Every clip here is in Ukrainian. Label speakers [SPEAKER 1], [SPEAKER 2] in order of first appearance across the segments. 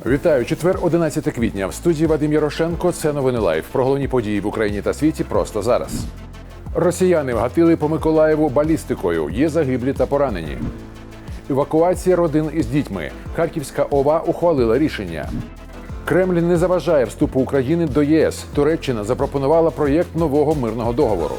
[SPEAKER 1] Вітаю четвер, 11 квітня. В студії Вадим Ярошенко. Це новини лайф. Про головні події в Україні та світі просто зараз. Росіяни вгатили по Миколаєву балістикою. Є загиблі та поранені. Евакуація родин із дітьми. Харківська ОВА ухвалила рішення. Кремль не заважає вступу України до ЄС. Туреччина запропонувала проєкт нового мирного договору.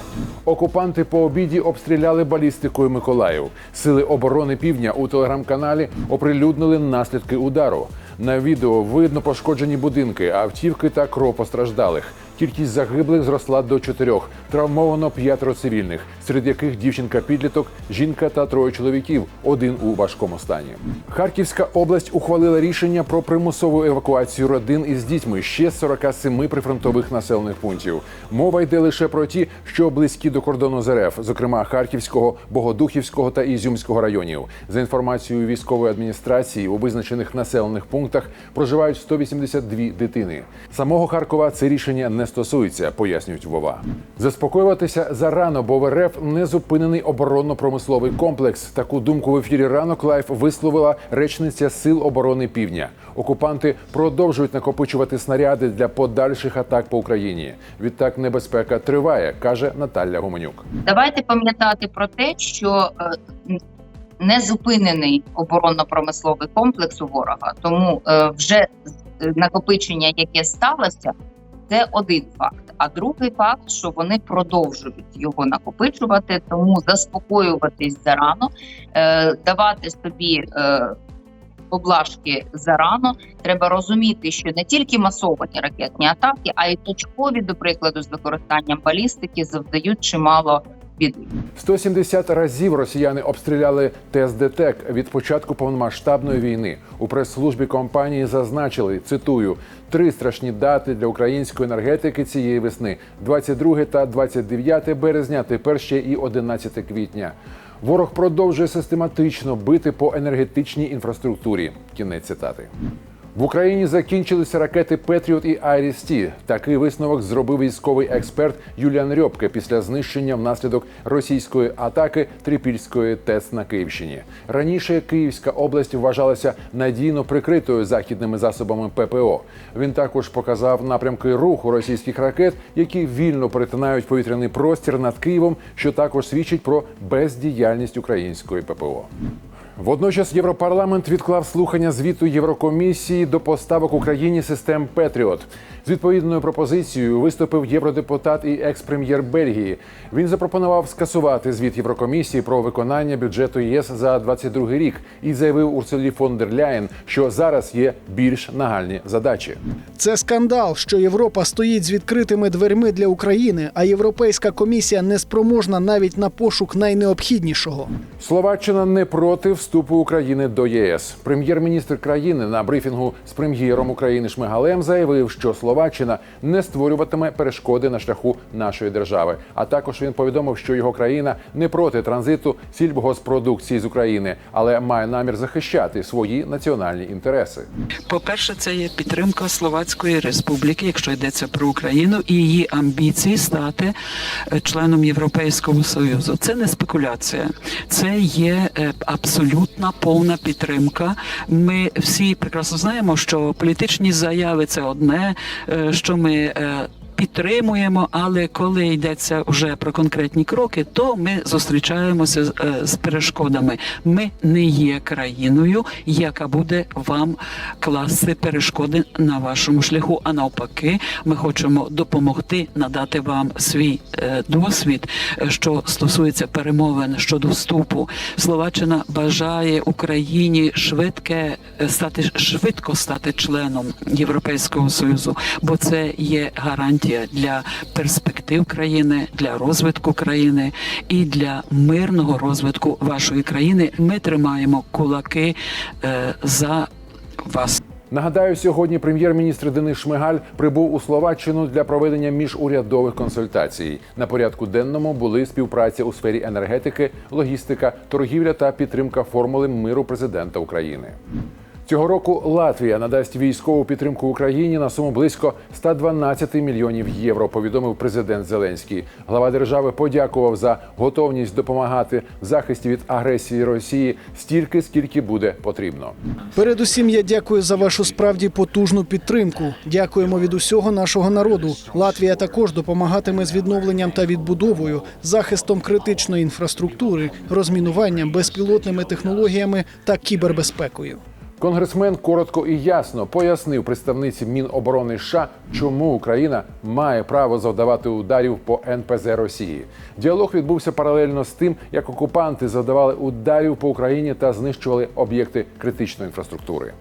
[SPEAKER 1] Окупанти по обіді обстріляли балістикою Миколаїв. Сили оборони півдня у телеграм-каналі оприлюднили наслідки удару. На відео видно пошкоджені будинки, автівки та кров постраждалих. Кількість загиблих зросла до чотирьох. Травмовано п'ятеро цивільних, серед яких дівчинка-підліток, жінка та троє чоловіків, один у важкому стані. Харківська область ухвалила рішення про примусову евакуацію родин із дітьми ще з 47 прифронтових населених пунктів. Мова йде лише про ті, що близькі до кордону з РФ, зокрема Харківського, Богодухівського та Ізюмського районів. За інформацією військової адміністрації, у визначених населених пунктах проживають 182 дитини. Самого Харкова це рішення не стосується, пояснюють Вова. Заспокоюватися зарано, бо в РФ не зупинений оборонно-промисловий комплекс. Таку думку в ефірі ранок лайф висловила речниця Сил оборони Півдня. Окупанти продовжують накопичувати снаряди для подальших атак по Україні. Відтак небезпека триває, каже Наталя Гуменюк.
[SPEAKER 2] Давайте пам'ятати про те, що е, не зупинений оборонно-промисловий комплекс у ворога, тому е, вже е, накопичення, яке сталося, це один факт. А другий факт, що вони продовжують його накопичувати, тому заспокоюватись зарано, е, давати собі. облашки Поблажки зарано треба розуміти, що не тільки масовані ракетні атаки, а й точкові, до прикладу, з використанням балістики завдають чимало біди.
[SPEAKER 1] 170 разів росіяни обстріляли ТСДТЕК від початку повномасштабної війни. У прес-службі компанії зазначили цитую три страшні дати для української енергетики цієї весни: 22 та 29 березня. Тепер ще і 11 квітня. Ворог продовжує систематично бити по енергетичній інфраструктурі. Кінець цитати. В Україні закінчилися ракети Петріот і Айріс-Ті. Такий висновок зробив військовий експерт Юліан Рьобке після знищення внаслідок російської атаки Трипільської ТЕС на Київщині. Раніше Київська область вважалася надійно прикритою західними засобами ППО. Він також показав напрямки руху російських ракет, які вільно перетинають повітряний простір над Києвом, що також свідчить про бездіяльність української ППО. Водночас Європарламент відклав слухання звіту Єврокомісії до поставок Україні систем Петріот. З відповідною пропозицією виступив євродепутат і екс-прем'єр Бельгії. Він запропонував скасувати звіт Єврокомісії про виконання бюджету ЄС за 22 рік і заявив Урсулі фон дер Ляєн, що зараз є більш нагальні задачі.
[SPEAKER 3] Це скандал, що Європа стоїть з відкритими дверми для України, а Європейська комісія не спроможна навіть на пошук найнеобхіднішого.
[SPEAKER 1] Словаччина не проти вступу України до ЄС. Прем'єр-міністр країни на брифінгу з прем'єром України Шмигалем заявив, що Словаччина не створюватиме перешкоди на шляху нашої держави. А також він повідомив, що його країна не проти транзиту сільбгоспродукції з України, але має намір захищати свої національні інтереси.
[SPEAKER 4] По-перше, це є підтримка Словацької республіки, якщо йдеться про Україну, і її амбіції стати е, членом Європейського союзу. Це не спекуляція, це є е, абсолютна повна підтримка. Ми всі прекрасно знаємо, що політичні заяви це одне, що ми. Підтримуємо, але коли йдеться вже про конкретні кроки, то ми зустрічаємося з, е, з перешкодами. Ми не є країною, яка буде вам класти перешкоди на вашому шляху. А навпаки, ми хочемо допомогти надати вам свій е, досвід, е, що стосується перемовин щодо вступу. Словаччина бажає Україні швидке стати швидко стати членом Європейського союзу, бо це є гарантія для перспектив країни, для розвитку країни і для мирного розвитку вашої країни. Ми тримаємо кулаки е, за вас.
[SPEAKER 1] Нагадаю, сьогодні прем'єр-міністр Денис Шмигаль прибув у Словаччину для проведення міжурядових консультацій. На порядку денному були співпраця у сфері енергетики, логістика, торгівля та підтримка формули миру президента України. Цього року Латвія надасть військову підтримку Україні на суму близько 112 мільйонів євро. Повідомив президент Зеленський. Глава держави подякував за готовність допомагати в захисті від агресії Росії стільки, скільки буде потрібно.
[SPEAKER 3] Передусім, я дякую за вашу справді потужну підтримку. Дякуємо від усього нашого народу. Латвія також допомагатиме з відновленням та відбудовою, захистом критичної інфраструктури, розмінуванням, безпілотними технологіями та кібербезпекою.
[SPEAKER 1] Конгресмен коротко і ясно пояснив представниці Міноборони США, чому Україна має право завдавати ударів по НПЗ Росії. Діалог відбувся паралельно з тим, як окупанти завдавали ударів по Україні та знищували об'єкти критичної інфраструктури.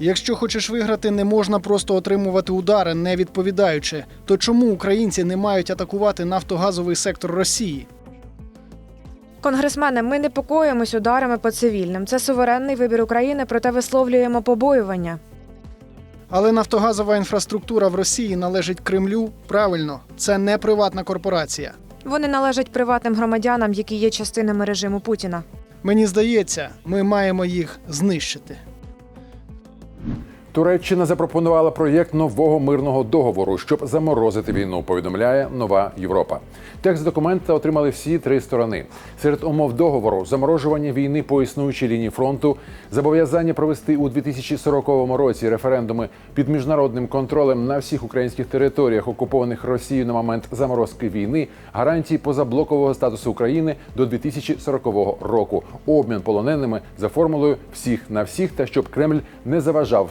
[SPEAKER 3] Якщо хочеш виграти, не можна просто отримувати удари, не відповідаючи. То чому українці не мають атакувати нафтогазовий сектор Росії?
[SPEAKER 5] Конгресмени, ми непокоїмось ударами по цивільним. Це суверенний вибір України, проте висловлюємо побоювання.
[SPEAKER 3] Але нафтогазова інфраструктура в Росії належить Кремлю. Правильно, це не приватна корпорація.
[SPEAKER 5] Вони належать приватним громадянам, які є частинами режиму Путіна.
[SPEAKER 3] Мені здається, ми маємо їх знищити.
[SPEAKER 1] Туреччина запропонувала проєкт нового мирного договору, щоб заморозити війну. Повідомляє нова Європа. Текст документа отримали всі три сторони. Серед умов договору заморожування війни по існуючій лінії фронту, зобов'язання провести у 2040 році референдуми під міжнародним контролем на всіх українських територіях, окупованих Росією на момент заморозки війни, гарантії позаблокового статусу України до 2040 року, обмін полоненими за формулою всіх на всіх та щоб Кремль не заважав